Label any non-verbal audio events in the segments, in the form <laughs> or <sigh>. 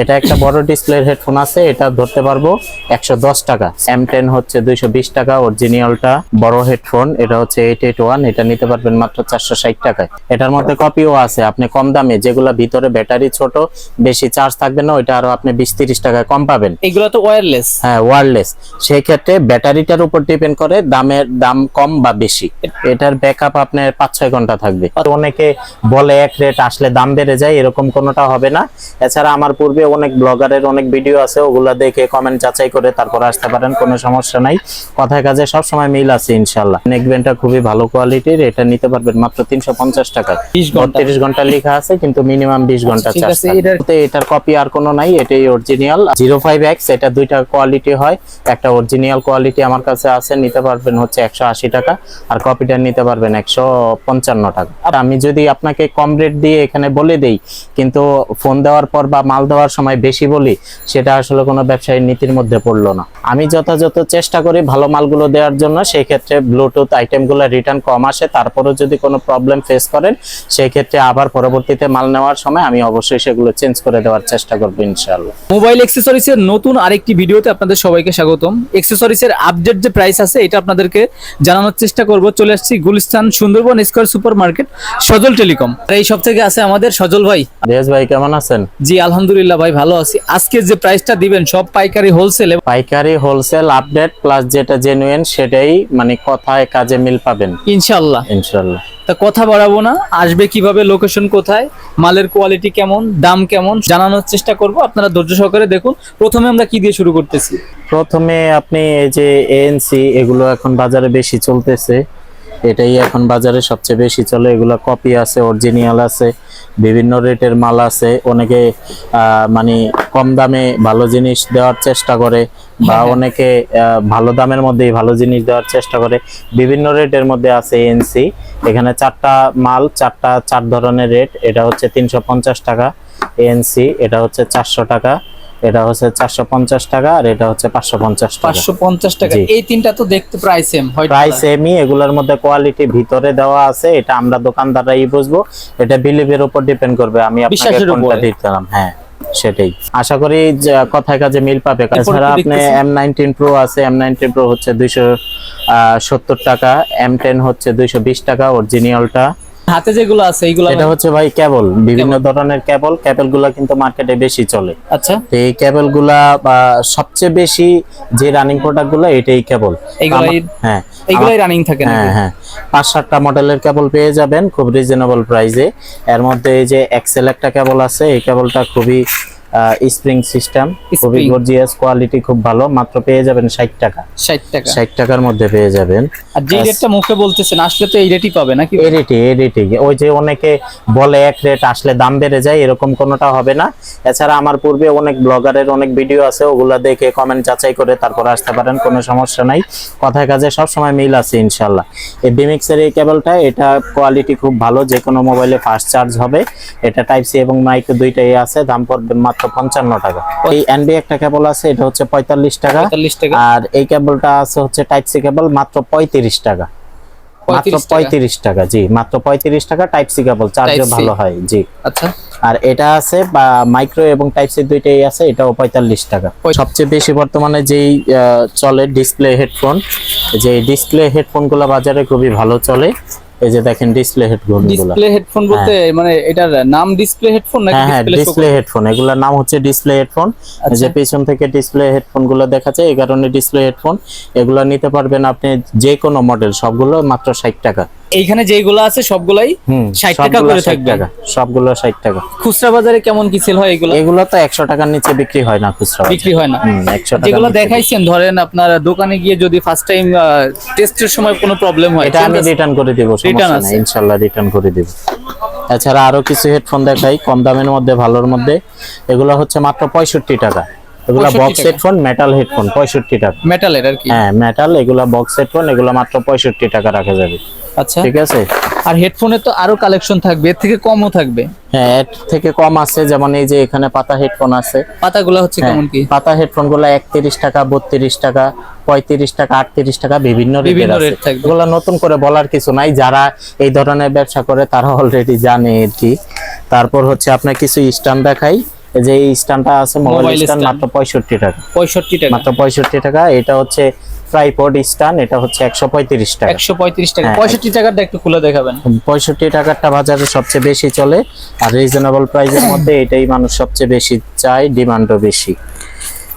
এটা একটা বড় ডিসপ্লের হেডফোন আছে এটা ধরতে পারব একশো দশ টাকা। এম টেন হচ্ছে দুইশো বিশ টাকা অরিজিনালটা বড় হেডফোন এটা হচ্ছে এইট এইট ওয়ান এটা নিতে পারবেন মাত্র চারশো ষাট টাকায়। এটার মধ্যে কপিও আছে আপনি কম দামে যেগুলো ভিতরে ব্যাটারি ছোট বেশি চার্জ থাকবে না ওইটা আরও আপনি বিশ তিরিশ টাকায় কম পাবেন। এগুলো তো ওয়্যারলেস হ্যাঁ ওয়্যারলেস সেই ক্ষেত্রে ব্যাটারিটার উপর ডিপেন্ড করে দামের দাম কম বা বেশি। এটার ব্যাকআপ আপনার পাঁচ ছয় ঘণ্টা থাকবে। অনেকে বলে এক রেট আসলে দাম বেড়ে যায় এরকম কোনোটা হবে না। এছাড়া আমার পূর্বে অনেক ব্লগারের অনেক ভিডিও আছে ওগুলা দেখে কমেন্ট যাচাই করে তারপর আসতে পারেন কোনো সমস্যা নাই। কথায় কাজে সব সময় মিল আছে ইনশাল্লাহ নেকবেনটা খুবই ভালো কোয়ালিটির এটা নিতে পারবেন মাত্র তিনশো পঞ্চাশ টাকা। 20 ঘণ্টা। লেখা আছে কিন্তু মিনিমাম বিশ ঘণ্টা ঠিক চার্জ থাকবে। এটার কপি আর কোনো নাই এটাই অরিজিনাল জিরো ফাইভ এক্স এটা দুইটা কোয়ালিটি হয়। একটা অরিজিনাল কোয়ালিটি আমার কাছে আছে নিতে পারবেন হচ্ছে একশো আশি টাকা আর কপিটা নিতে পারবেন একশো পঞ্চান্ন টাকা। আর আমি যদি আপনাকে কম রেট দিয়ে এখানে বলে দেই কিন্তু ফোন দেওয়ার পর বা মাল দেওয়ার সময় বেশি বলি সেটা আসলে কোনো ব্যবসায়ী নীতির মধ্যে পড়ল না। আমি যথাযথ চেষ্টা করি ভালো মালগুলো দেওয়ার জন্য সেই ক্ষেত্রে ব্লুটুথ আইটেমগুলো রিটার্ন কম আসে তারপরেও যদি কোনো প্রবলেম ফেস করেন সেই ক্ষেত্রে আবার পরবর্তীতে মাল নেওয়ার সময় আমি অবশ্যই সেগুলো চেঞ্জ করে দেওয়ার চেষ্টা করব ইনশাআল্লাহ। মোবাইল অ্যাক্সেসরিজ এর নতুন আরেকটি ভিডিওতে আপনাদের সবাইকে স্বাগতম। অ্যাক্সেসরিজ এর আপডেট যে প্রাইস আছে এটা আপনাদেরকে জানানোর চেষ্টা করব। চলে আসছি Gulistan Sundarban square supermarket Sajal telecom আর এই সব থেকে আছে আমাদের সজল ভাই। রিয়াজ ভাই কেমন আছেন? জি আলহামদুলিল্লাহ ভাই ভালো আছি। আজকে যে প্রাইসটা দিবেন সব পাইকারি হোলসেলে পাইকারি হোলসেল আপডেট প্লাস যেটা জেনুইন সেটাই মানে কথায় কাজে মিল পাবেন। ইনশাআল্লাহ। ইনশাআল্লাহ। তা কথা বাড়াবো না। আসবে কীভাবে লোকেশন কোথায় মালের কোয়ালিটি কেমন দাম কেমন জানানোর চেষ্টা করব। আপনারা ধৈর্য সহকারে দেখুন। প্রথমে আমরা কি দিয়ে শুরু করতেছি? প্রথমে আপনি এই যে এএনসি এগুলো এখন বাজারে বেশি চলতেছে। এটাই এখন বাজারে সবচেয়ে বেশি চলে। এগুলো কপি আছে অরিজিনাল আছে বিভিন্ন রেটের মাল আছে। অনেকে মানে কম দামে ভালো জিনিস দেওয়ার চেষ্টা করে বা হ্যাঁ। অনেকে ভালো দামের মধ্যেই ভালো জিনিস দেওয়ার চেষ্টা করে। বিভিন্ন রেটের মধ্যে আছে এএনসি এখানে চারটা মাল চারটা চার ধরনের রেট। এটা হচ্ছে তিনশো পঞ্চাশ টাকা এএনসি এটা হচ্ছে চারশো টাকা। এটা হচ্ছে চারশো পঞ্চাশ টাকা আর এটা হচ্ছে পাঁচশো পঞ্চাশ টাকা। পাঁচশো পঞ্চাশ টাকা। এই তিনটা তো দেখতে প্রায় সেম হয় প্রাইস সেমই এগুলোর মধ্যে কোয়ালিটি ভিতরে দেওয়া আছে এটা আমরা দোকানদাররাই বুঝব। এটা বিলিভের উপর ডিপেন্ড করবে আমি আপনাকে কোনটা দিতাম হ্যাঁ সেটাই। আশা করি কথায় কাজে মিল পাবে এছাড়া আপনি এম নাইনটিন প্রো আছে এম নাইনটিন প্রো হচ্ছে দুইশো সত্তর টাকা এম টেন হচ্ছে দুইশো বিশ টাকা অরিজিনালটা হাতে যেগুলো আছে এইগুলো এটা হচ্ছে ভাই কেবল বিভিন্ন ধরনের কেবল কেবলগুলো কিন্তু মার্কেটে বেশি চলে। আচ্ছা। তো এই বা সবচেয়ে বেশি যে রানিং প্রোডাক্টগুলো এটাই কেবল এইগুলাই হ্যাঁ এইগুলাই রানিং থাকে হ্যাঁ হ্যাঁ। পাঁচ সাতটা মডেলের কেবল পেয়ে যাবেন খুব রিজনেবল প্রাইসে এর মধ্যে এই যে এক্সেল একটা কেবল আছে এই কেবলটা খুবই স্প্রিং সিস্টেম খুবই। গর্জিয়াস কোয়ালিটি খুব ভালো মাত্র পেয়ে যাবেন ষাট টাকা। ষাট টাকা। ষাট টাকার মধ্যে পেয়ে যাবেন। আর যে রেটটা মুখে বলতেছেন আসলে তো এই রেটই পাবে নাকি? এই রেটে এই রেটে ওই যে অনেকে বলে এক রেট আসলে দাম বেড়ে যায় এরকম কোনোটা হবে না। এছাড়া আমার পূর্বে অনেক ব্লগারের অনেক ভিডিও আছে ওগুলা দেখে কমেন্ট যাচাই করে তারপর আসতে পারেন কোনো সমস্যা নাই। কথায় কাজে সব সময় মিল আছে ইনশাল্লাহ এই বিমিক্সের এই কেবলটা এটা কোয়ালিটি খুব ভালো যে কোনো মোবাইলে ফাস্ট চার্জ হবে। এটা টাইপ সি এবং মাইক্রো দুইটাই আছে দাম পড়বে মাত্র পঞ্চান্ন টাকা। এই এনবি একটা কেবল আছে এটা হচ্ছে পঁয়তাল্লিশ টাকা। টাকা। আর এই কেবলটা আছে হচ্ছে টাইপ সি কেবল মাত্র পঁয়ত্রিশ টাকা। মাত্র পঁয়ত্রিশ টাকা? জি মাত্র পঁয়ত্রিশ টাকা টাইপ সি কেবল চার্জও ভালো হয় জি। আচ্ছা। আর এটা আছে বা মাইক্রো এবং টাইপ সি দুইটাই আছে এটাও পঁয়তাল্লিশ টাকা। সবচেয়ে বেশি বর্তমানে যেই আহ, চলে ডিসপ্লে হেডফোন যে ডিসপ্লে হেডফোনগুলা বাজারে খুবই ভালো চলে এই যে দেখেন ডিসপ্লে হেডফোন ডিসপ্লে হেডফোন বলতে মানে এটার নাম ডিসপ্লে হেডফোন নাকি হ্যাঁ হ্যাঁ ডিসপ্লে ডিসপ্লে হেডফোন এগুলোর নাম হচ্ছে ডিসপ্লে হেডফোন আচ্ছা। যে পেছন থেকে ডিসপ্লে হেডফোনগুলো দেখা যায় এই কারণে ডিসপ্লে হেডফোন এগুলো নিতে পারবেন আপনি যে কোনো মডেল সবগুলো মাত্র ষাট টাকা। এইখানে যেগুলো আছে সবগুলাই 60 টাকা করে 60 থাকবে। সবগুলো ষাট টাকা। খুচরা বাজারে কেমন কি সেল হয় এগুলো? এগুলো তো একশো টাকার নিচে বিক্রি হয় না খুচরা বিক্রি হয় না। একশো যেগুলো দেখাইছেন ধরেন আপনার দোকানে গিয়ে যদি ফার্স্ট টাইম টেস্টের সময় কোনো প্রবলেম হয় এটা আমি রিটার্ন করে দিব সমস্যা আছে। নাই ইনশাআল্লাহ রিটার্ন করে দিব। এছাড়া আরও কিছু হেডফোন দেখাই কম দামের মধ্যে ভালোর মধ্যে। এগুলো হচ্ছে মাত্র পঁয়ষট্টি টাকা। এগুলো 65 বক্স হেডফোন মেটাল হেডফোন পঁয়ষট্টি টাকা। মেটালের আর কি? হ্যাঁ মেটাল এগুলা বক্স হেডফোন এগুলা মাত্র পঁয়ষট্টি টাকা রাখা যাবে। আচ্ছা। ঠিক আছে? আর হেডফোনের তো আরও কালেকশন থাকবে এর থেকে কমও থাকবে। হ্যাঁ এর থেকে কম আছে যেমন এই যে এখানে পাতা হেডফোন আছে। পাতাগুলো হচ্ছে হ্যাঁ, কেমন কি? পাতা হেডফোনগুলো একত্রিশ টাকা বত্রিশ টাকা পঁয়ত্রিশ টাকা আটত্রিশ টাকা বিভিন্ন বিভিন্ন আছে। থাকবে। এগুলো নতুন করে বলার কিছু নাই যারা এই ধরনের ব্যবসা করে তারা অলরেডি জানে আর কি। তারপর হচ্ছে আপনার কিছু স্ট্যান্ড দেখাই। যে এই স্ট্যান্ডটা আছে মোবাইল স্ট্যান্ড মাত্র পঁয়ষট্টি টাকা। পঁয়ষট্টি টাকা। মাত্র পঁয়ষট্টি টাকা। এটা হচ্ছে ট্রাইপড স্ট্যান্ড এটা হচ্ছে একশো পঁয়ত্রিশ টাকা। একশো পঁয়ত্রিশ টাকা। হ্যাঁ। পঁয়ষট্টি টাকাটা একটু খুলে দেখাবেন। পঁয়ষট্টি টাকারটা বাজারে সবচেয়ে বেশি চলে। আর রিজনেবল প্রাইসের মধ্যে এটাই মানুষ সবচেয়ে বেশি চায় ডিমান্ডও বেশি।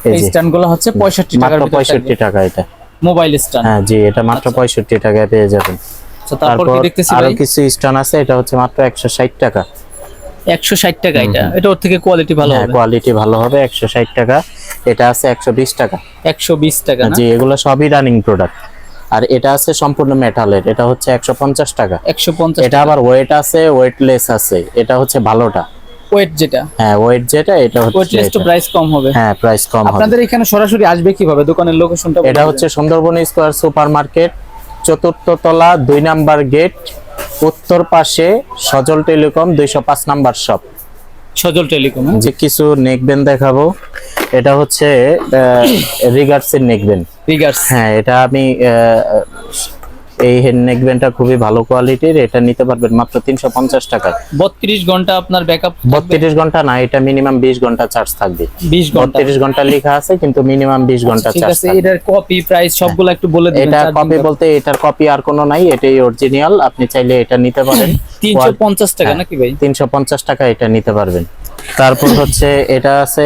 এই এই গুলো হচ্ছে পঁয়ষট্টি টাকার মাত্র পঁয়ষট্টি টাকা এটা। মোবাইল স্ট্যান্ড হ্যাঁ জি এটা মাত্র পঁয়ষট্টি টাকায় পেয়ে যাবেন। আচ্ছা তারপর কি দেখতেছি আরও কিছু স্টান আছে এটা হচ্ছে মাত্র একশো ষাট টাকা। একশো ষাট টাকা এটা। এটা ওর থেকে কোয়ালিটি ভালো হ্যাঁ হবে। কোয়ালিটি ভালো হবে একশো ষাট টাকা। এটা আছে একশো বিশ টাকা। একশো বিশ টাকা জি এগুলো সবই রানিং প্রোডাক্ট আর এটা আছে সম্পূর্ণ মেটালের এটা হচ্ছে একশো পঞ্চাশ টাকা। একশো পঞ্চাশ এটা আবার ওয়েট আছে ওয়েটলেস আছে। এটা হচ্ছে ভালোটা। ওয়েট যেটা? হ্যাঁ ওয়েট যেটা এটা হচ্ছে ওয়েটলেস তো প্রাইস কম হবে। হ্যাঁ প্রাইস কম হবে। আপনাদের এখানে সরাসরি আসবে কীভাবে? দোকানের লোকেশনটা এটা হচ্ছে সুন্দরবন স্কোয়ার সুপার মার্কেট চতুর্থ তলা দুই নাম্বার গেট উত্তর পাশে সজল টেলিকম দুইশো পাঁচ নাম্বার শপ সজল টেলিকম যে কিছু নেকবেন দেখাবো এটা হচ্ছে রিগার্সের নেকবেন। রিগার্স হ্যাঁ এটা আমি এই নেকবেনটা খুবই ভালো কোয়ালিটির এটা নিতে পারবেন মাত্র তিনশো পঞ্চাশ টাকায়। বত্রিশ ঘণ্টা আপনার ব্যাকআপ বত্রিশ ঘণ্টা না এটা মিনিমাম বিশ ঘণ্টা চার্জ থাকবে। বিশ ঘণ্টা। বত্রিশ ঘণ্টা লেখা আছে কিন্তু মিনিমাম বিশ ঘণ্টা ঠিক চার্জ আছে এটার কপি প্রাইস সবগুলো একটু বলে দিবেন এটা কপি বলতে এটার কপি আর কোনো নাই এটাই অরিজিনাল আপনি চাইলে এটা নিতে পারেন। <laughs> তিনশো পঞ্চাশ টাকা হ্যাঁ। নাকি ভাই? তিনশো পঞ্চাশ টাকা এটা নিতে পারবেন। তারপর হচ্ছে এটা আছে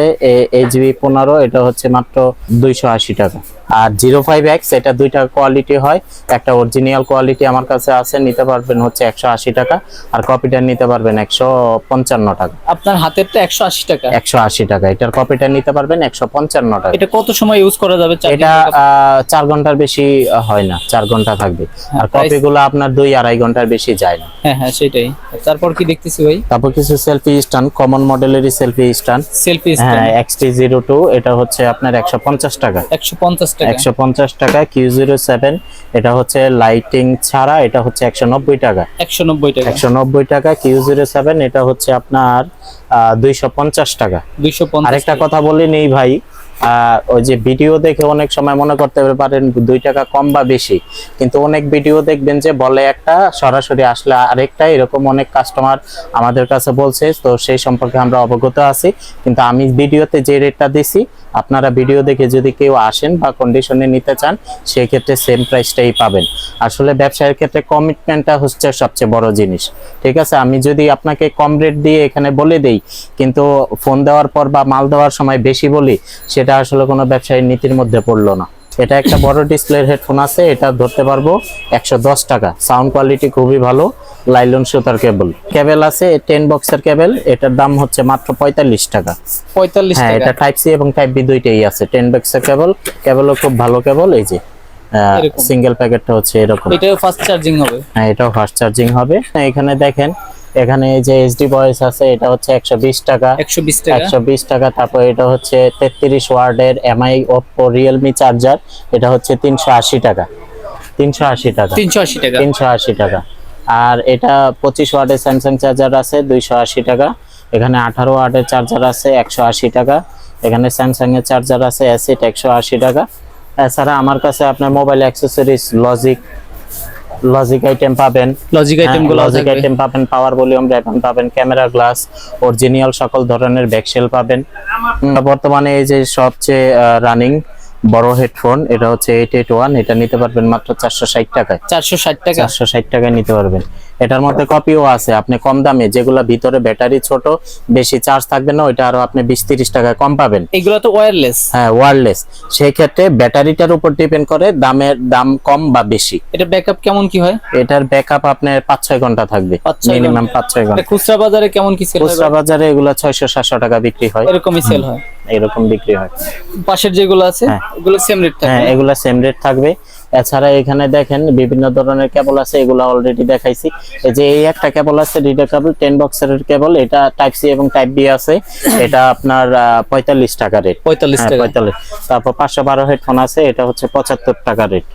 এইচবি পনেরো এটা হচ্ছে মাত্র দুইশো আশি টাকা। আর জিরো ফাইভ এক্স এটা দুইটা কোয়ালিটি হয়। একটা অরিজিনাল কোয়ালিটি আমার কাছে আছে নিতে পারবেন হচ্ছে একশো আশি টাকা আর কপিটা নিতে পারবেন একশো পঞ্চান্ন টাকা। আপনার হাতেরটা একশো আশি টাকা? একশো আশি টাকা এটার কপিটা নিতে পারবেন একশো পঞ্চান্ন টাকা। এটা কত সময় ইউজ করা যাবে? এটা চার ঘণ্টার বেশি হয় না চার ঘণ্টা থাকবে। আর কপিগুলো আপনার দুই আড়াই ঘণ্টার বেশি যায় না। হ্যাঁ হ্যাঁ সেটাই। তারপর কি দেখতেছি ভাই? তারপর কিছু সেলফি স্ট্যান্ড কমন মডেলেরই সেলফি স্ট্যান্ড সেলফি হ্যাঁ এক্সটি জিরো টু এটা হচ্ছে আপনার একশো পঞ্চাশ টাকা। একশো পঞ্চাশ টাকা। একশো পঞ্চাশ টাকা কিউ জিরো সেভেন এটা হচ্ছে লাইটিং ছাড়া এটা হচ্ছে একশো নব্বই টাকা। একশো নব্বই টাকা। একশো নব্বই টাকা কিউ জিরো সেভেন এটা হচ্ছে আপনার দুইশো পঞ্চাশ টাকা। দুইশো পঞ্চাশ আরেকটা কথা বলি নেই ভাই ওই যে ভিডিও দেখে অনেক সময় মনে করতে পারেন দুই টাকা কম বা বেশি কিন্তু অনেক ভিডিও দেখবেন যে বলে একটা সরাসরি আসলে আরেকটা এরকম অনেক কাস্টমার আমাদের কাছে বলছে তো সেই সম্পর্কে আমরা অবগত আছি। কিন্তু আমি ভিডিওতে যে রেটটা দিছি আপনারা ভিডিও দেখে যদি কেউ আসেন বা কন্ডিশনে নিতে চান সেই ক্ষেত্রে সেম প্রাইসটাই পাবেন। আসলে ব্যবসায়ের ক্ষেত্রে কমিটমেন্টটা হচ্ছে সবচেয়ে বড় জিনিস। ঠিক আছে? আমি যদি আপনাকে কম রেট দিয়ে এখানে বলে দেই, কিন্তু ফোন দেওয়ার পর বা মাল দেওয়ার সময় বেশি বলি, সেটা আসলে কোনো ব্যবসায়ীর নীতির মধ্যে পড়ল না। এটা একটা বড় ডিসপ্লের হেডফোন আছে, এটা ধরতে পারব একশো দশ টাকা। সাউন্ড কোয়ালিটি খুবই ভালো। লাইলন সুতার কেবল। কেবল আছে টেন বক্সের কেবল এটার দাম হচ্ছে মাত্র পঁয়তাল্লিশ টাকা। পঁয়তাল্লিশ হ্যাঁ এটা টাইপ সি এবং টাইপ বি দুইটাই আছে টেন বক্সের কেবল কেবলও খুব ভালো কেবল এই যে সিঙ্গেল প্যাকেটটা হচ্ছে এরকম। এটাও ফাস্ট চার্জিং হবে। হ্যাঁ এটাও ফাস্ট চার্জিং হবে। হ্যাঁ, এখানে দেখেন এখানে এই যে এইচডি ভয়েস আছে এটা হচ্ছে একশো বিশ টাকা। একশো বিশ টাকা। একশো বিশ টাকা তারপর এটা হচ্ছে তেত্রিশ ওয়ার্ডের এমআই ওপো রিয়েলমি চার্জার এটা হচ্ছে তিনশো আশি টাকা। তিনশো আশি টাকা। তিনশো আশি টাকা। তিনশো আশি টাকা। আর এটা পঁচিশ ওয়ার্ডের স্যামসাং চার্জার আছে দুইশো আশি টাকা। এখানে আঠারো ওয়ার্ডের চার্জার আছে একশো আশি টাকা। এখানে স্যামসাং এর চার্জার আছে অ্যাসিড একশো আশি টাকা। এছাড়া আমার কাছে আপনার mobile accessories logic logic item পাবেন। লজিক আইটেমগুলো লজিক আইটেম পাবেন পাওয়ার ভলিউম র্যাপন পাবেন ক্যামেরা গ্লাস অরিজিনাল সকল ধরনের ব্যাকশেল পাবেন। বর্তমানে এই যে সবচেয়ে রানিং বড় হেডফোন এটা হচ্ছে এইট এইট ওয়ান এটা নিতে পারবেন মাত্র চারশো ষাট টাকায়। চারশো ষাট টাকা? চারশো ষাট টাকায় নিতে পারবেন। এটার মধ্যে কপিও আছে আপনি কম দামে যেগুলো ভিতরে ব্যাটারি ছোট বেশি চার্জ থাকবে না ওইটা আরও আপনি বিশ তিরিশ টাকায় কম পাবেন। এগুলো তো ওয়্যারলেস হ্যাঁ ওয়ারলেস সেই ক্ষেত্রে ব্যাটারিটার উপর ডিপেন্ড করে দামের দাম কম বা বেশি। এটা ব্যাকআপ কেমন কি হয়? এটার ব্যাকআপ আপনার পাঁচ ছয় ঘণ্টা থাকবে মিনিমাম পাঁচ ছয় ঘণ্টা। খুচরা বাজারে কেমন কি খুচরা বাজারে এগুলো ছয়শো সাতশো টাকা বিক্রি হয়। এরকমই সেল হয়। এরকম বিক্রি হয়। পাশের যেগুলো আছে এগুলো ওগুলো সেম রেট থাকে হ্যাঁ এগুলো সেম রেট থাকবে। এছাড়া এখানে দেখেন বিভিন্ন ধরনের কেবল আছে এগুলো অলরেডি দেখাইছি। এই যে এই একটা কেবল আছে রিডার কেবল টেন বক্সের কেবল এটা টাইপ সি এবং টাইপ বি আছে। এটা আপনার পঁয়তাল্লিশ টাকা রেট পঁয়তাল্লিশ হ্যাঁ টাকা। পঁয়তাল্লিশ। তারপর পাঁচশো বারো হেডফোন আছে এটা হচ্ছে পঁচাত্তর টাকা রেট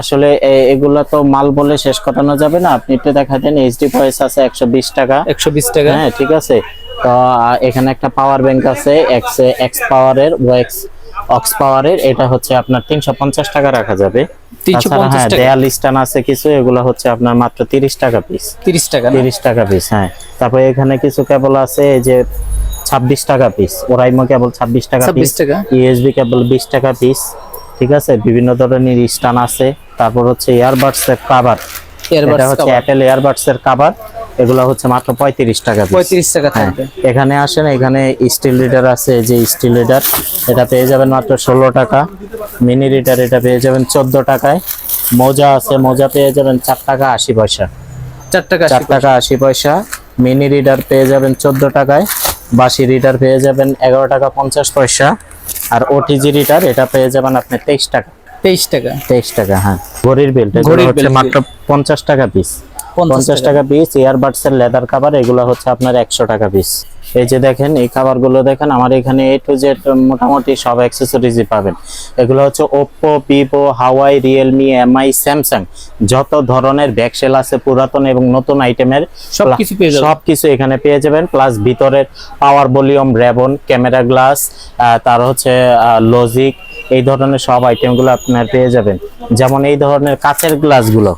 আসলে এগুলা তো মাল বলে শেষ করানো যাবে না। আপনি একটু দেখা দেন এইচডি ভয়েস আছে একশো বিশ টাকা। একশো বিশ টাকা। হ্যাঁ ঠিক আছে। তো এখানে একটা পাওয়ার ব্যাংক আছে এক্স এক্স পাওয়ারের ওয়েক্স অক্স পাওয়ারের এটা হচ্ছে আপনার তিনশো পঞ্চাশ টাকা রাখা যাবে। 350 হ্যাঁ টাকা? দেয়াল স্টান আছে কিছু এগুলো হচ্ছে আপনার মাত্র তিরিশ টাকা পিস তিরিশ টাকা? তিরিশ টাকা পিস হ্যাঁ। তারপরে এখানে কিছু কেবল আছে এই যে ছাব্বিশ টাকা পিস ওরাইমো কেবল ছাব্বিশ টাকা পিস 26 টাকা। ইউএসবি কেবল বিশ টাকা পিস ঠিক আছে? বিভিন্ন ধরনের স্টান আছে। তারপর হচ্ছে ইয়ারবাডস এর কাভার এটা হচ্ছে অ্যাপেল ইয়ারবাডস এর কাভার এগুলো হচ্ছে মাত্র পঁয়ত্রিশ টাকা পঁয়ত্রিশ টাকা হ্যাঁ। থাকবে। এখানে আসেন এখানে স্টিল রিডার আছে যে স্টিল রিডার এটা পেয়ে যাবেন মাত্র ষোলো টাকা। মিনি রিডার এটা পেয়ে যাবেন চোদ্দ টাকায়। মোজা আছে মোজা পেয়ে যাবেন চার টাকা আশি পয়সা। চার টাকা চার টাকা আশি পয়সা। মিনি রিডার পেয়ে যাবেন চোদ্দ টাকায়। বাসি রিডার পেয়ে যাবেন এগারো টাকা পঞ্চাশ পয়সা। আর ওটিজি রিটার এটা পেয়ে যাবেন আপনি তেইশ টাকা। তেইশ টাকা। তেইশ টাকা হ্যাঁ। ঘড়ির বেল্ট ঘড়ির হচ্ছে মাত্র পঞ্চাশ টাকা পিস পঞ্চাশ টাকা পিস ইয়ারবাডস এর লেদার কাভার এগুলো হচ্ছে আপনার একশো টাকা পিস এই যে দেখেন এই খাবারগুলো দেখেন আমার এখানে এ টু জেড মোটামুটি সব অ্যাক্সেসরিজই পাবেন। এগুলো হচ্ছে Oppo Vivo Huawei Realme MI Samsung যত ধরনের ব্যাকসেল আছে পুরাতন এবং নতুন আইটেমের সবকিছু পেয়ে যাবেন। সবকিছু এখানে পেয়ে যাবেন প্লাস ভিতরের power volume ribbon camera glass তার হচ্ছে লজিক এই ধরনের সব আইটেমগুলো আপনার পেয়ে যাবেন। যেমন এই ধরনের কাচের গ্লাসগুলো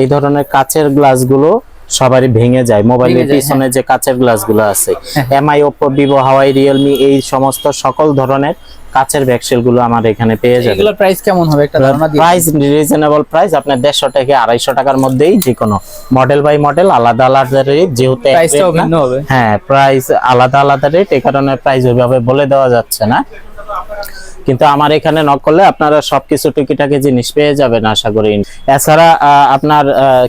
এই ধরনের কাচের গ্লাসগুলো সবারই ভেঙে যায়। মোবাইলের ভেঙে হ্যাঁ। পিছনে যে কাচের গ্লাসগুলো আছে। MI Oppo Vivo Huawei Realme এই সমস্ত সকল ধরনের কাচের ব্যাকসেলগুলো আমার এখানে পেয়ে যাবেন। এগুলোর প্রাইস কেমন হবে? একটা ধারণা দিয়ে প্রাইস রিজনেবল প্রাইস আপনার দেড়শো থেকে আড়াইশো টাকার মধ্যেই যে কোনো মডেল বাই মডেল আলাদা আলাদা রেট যেহেতু প্রাইসটাও ভিন্ন হবে। হ্যাঁ প্রাইস আলাদা আলাদা রেট এই কারণে প্রাইস ওইভাবে বলে দেওয়া যাচ্ছে না। কিন্তু আমার এখানে নক করলে আপনারা সবকিছু টুকিটাকি জিনিস পেয়ে যাবেন আশা করি। এছাড়া আপনার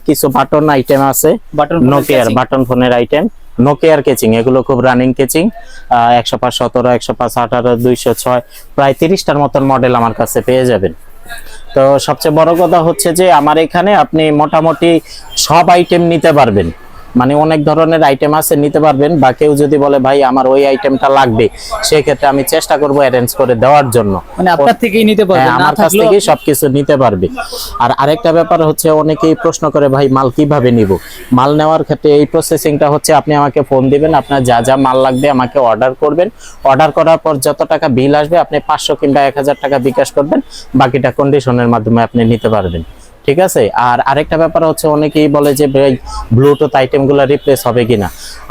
কিছু বাটন আইটেম আছে। বাটন নোকিয়ার বাটন ফোনের আইটেম নোকিয়ার কেচিং এগুলো খুব রানিং কেচিং একশো পাঁচ সতেরো একশো পাঁচ আঠারো দুইশো ছয় প্রায় তিরিশটার মতন মডেল আমার কাছে পেয়ে যাবেন। তো সবচেয়ে বড় কথা হচ্ছে যে আমার এখানে আপনি মোটামুটি সব আইটেম নিতে পারবেন। মানে অনেক ধরনের আইটেম আছে নিতে পারবেন বা কেউ যদি বলে ভাই আমার ওই আইটেমটা লাগবে সেক্ষেত্রে আমি চেষ্টা করব অ্যারেঞ্জ করে দেওয়ার জন্য। মানে আপনার থেকেই নিতে হ্যাঁ, আমার কাছ থাকলেও থেকে সবকিছু নিতে পারবে। আর আরেকটা ব্যাপার হচ্ছে অনেকেই প্রশ্ন করে ভাই মাল কীভাবে নিব? মাল নেওয়ার ক্ষেত্রে এই প্রসেসিংটা হচ্ছে আপনি আমাকে ফোন দিবেন আপনার যা যা মাল লাগবে আমাকে অর্ডার করবেন। অর্ডার করার পর যত টাকা বিল আসবে আপনি পাঁচশো কিংবা এক হাজার টাকা বিকাশ করবেন বাকিটা কন্ডিশনের মাধ্যমে আপনি নিতে পারবেন। ঠিক আছে? আর আরেকটা ব্যাপার হচ্ছে অনেকেই বলে যে ব্লুটুথ আইটেমগুলো রিপ্লেস হবে কিনা?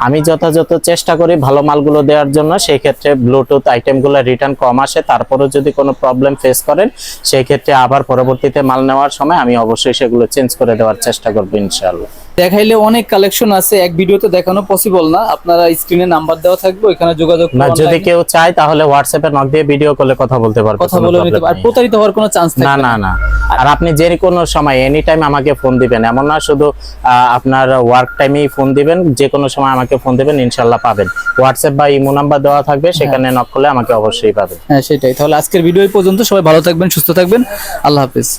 আমি যথাযথ চেষ্টা করি ভালো মালগুলো দেওয়ার জন্য সেই ক্ষেত্রে ব্লুটুথ আইটেমগুলো রিটার্ন কম আসে। তারপরেও যদি কোনো প্রবলেম ফেস করেন সেই ক্ষেত্রে আবার পরবর্তীতে মাল নেওয়ার সময় আমি অবশ্যই সেগুলো চেঞ্জ করে দেওয়ার চেষ্টা করব, ইনশাআল্লাহ। দেখাইলে অনেক কালেকশন আছে এক ভিডিওতে দেখানো পসিবল না। আপনারা স্ক্রিনে নাম্বার দেওয়া থাকবে ওখানে যোগাযোগ না যদি কেউ চায় তাহলে হোয়াটসঅ্যাপে নক দিয়ে ভিডিও কলে কথা বলতে পারবে কথা বলে নিতে আর প্রতারিত হওয়ার কোনো চান্স না না না। আর আপনি যে কোনো সময় এনি টাইম আমাকে ফোন দিবেন এমন না শুধু আপনার ওয়ার্ক টাইমেই ফোন দিবেন যে কোনো সময় আমাকে ফোন দিবেন ইনশাল্লাহ পাবেন। হোয়াটসঅ্যাপ বা ইমো নাম্বার দেওয়া থাকবে সেখানে নক করলে আমাকে অবশ্যই পাবেন। হ্যাঁ সেটাই। তাহলে আজকের ভিডিও পর্যন্ত সবাই ভালো থাকবেন সুস্থ থাকবেন। আল্লাহ হাফেজ।